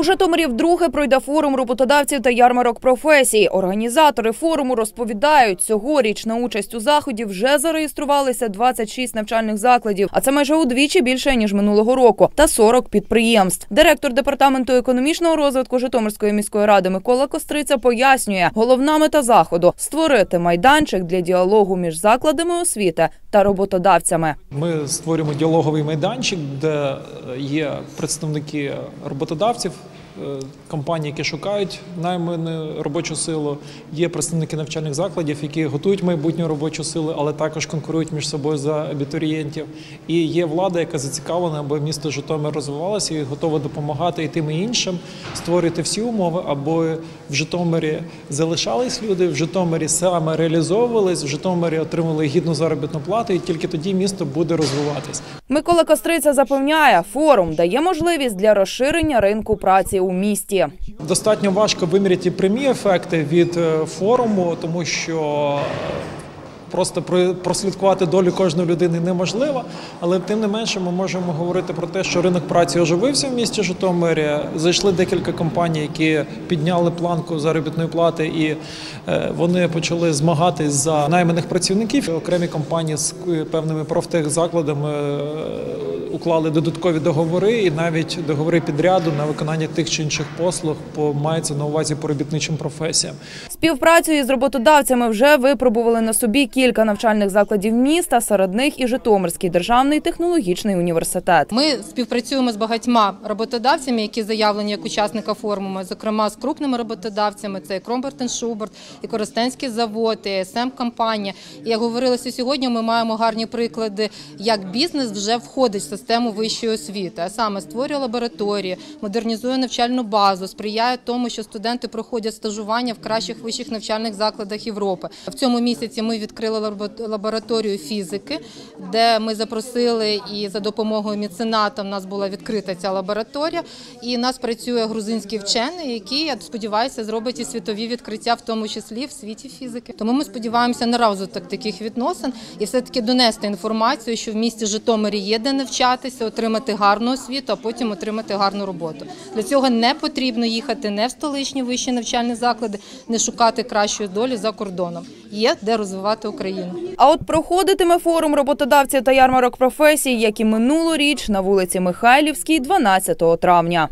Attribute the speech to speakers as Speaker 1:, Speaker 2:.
Speaker 1: У Житомирі вдруге пройде форум роботодавців та ярмарок професій. Організатори форуму розповідають, цьогоріч на участь у заході вже зареєструвалися 26 навчальних закладів, а це майже удвічі більше ніж минулого року, та 40 підприємств. Директор департаменту економічного розвитку Житомирської міської ради Микола Костриця пояснює, головна мета заходу створити майданчик для діалогу між закладами освіти та роботодавцями.
Speaker 2: Ми створюємо діалоговий майданчик, де є представники роботодавців, е, компаній, які шукають найману робочу силу. Є представники навчальних закладів, які готують майбутню робочу силу, але також конкурують між собою за абітурієнтів. І є влада, яка зацікавлена, аби місто Житомир розвивалося і готова допомагати і тим і іншим, створити всі умови, аби в Житомирі залишались люди, в Житомирі саме реалізовувались, в Житомирі отримали гідну заробітну плату, і тільки тоді місто буде розвиватись.
Speaker 1: Микола Костриця запевняє, форум дає можливість для розширення ринку праці у місті.
Speaker 2: Достатньо важко виміряти прямі ефекти від е, форуму, тому що просто про- прослідкувати долю кожної людини неможливо. Але тим не менше, ми можемо говорити про те, що ринок праці оживився в місті Житомирі. Зайшли декілька компаній, які підняли планку заробітної плати, і е, вони почали змагатись за найманих працівників. Окремі компанії з е, певними профтехзакладами е, уклали додаткові договори і навіть договори підряду на виконання тих чи інших послуг по мається на увазі по робітничим професіям.
Speaker 1: Співпрацю із роботодавцями вже випробували на собі кілька навчальних закладів міста, серед них і Житомирський державний технологічний університет.
Speaker 3: Ми співпрацюємо з багатьма роботодавцями, які заявлені як учасника форуму, зокрема з крупними роботодавцями. Це Кромберт Шуберт, і Коростенський завод, і СМ компанія. Як говорилося сьогодні, ми маємо гарні приклади, як бізнес вже входить в систему вищої освіти, а саме створює лабораторії, модернізує навчальну базу, сприяє тому, що студенти проходять стажування в кращих вищих навчальних закладах Європи. В цьому місяці ми відкрили лабо- лабораторію фізики, де ми запросили і за допомогою мецената в нас була відкрита ця лабораторія. І у нас працює грузинський вчений, який я сподіваюся зробить і світові відкриття, в тому числі в світі фізики. Тому ми сподіваємося на розвиток таких відносин і все таки донести інформацію, що в місті Житомирі є де навчатися, отримати гарну освіту, а потім отримати гарну роботу. Для цього не потрібно їхати не в столичні вищі навчальні заклади, не шукати кращої долі за кордоном. Є де розвивати Україну.
Speaker 1: А от проходитиме форум роботодавців та ярмарок професій, як і минулоріч на вулиці Михайлівській, 12 травня.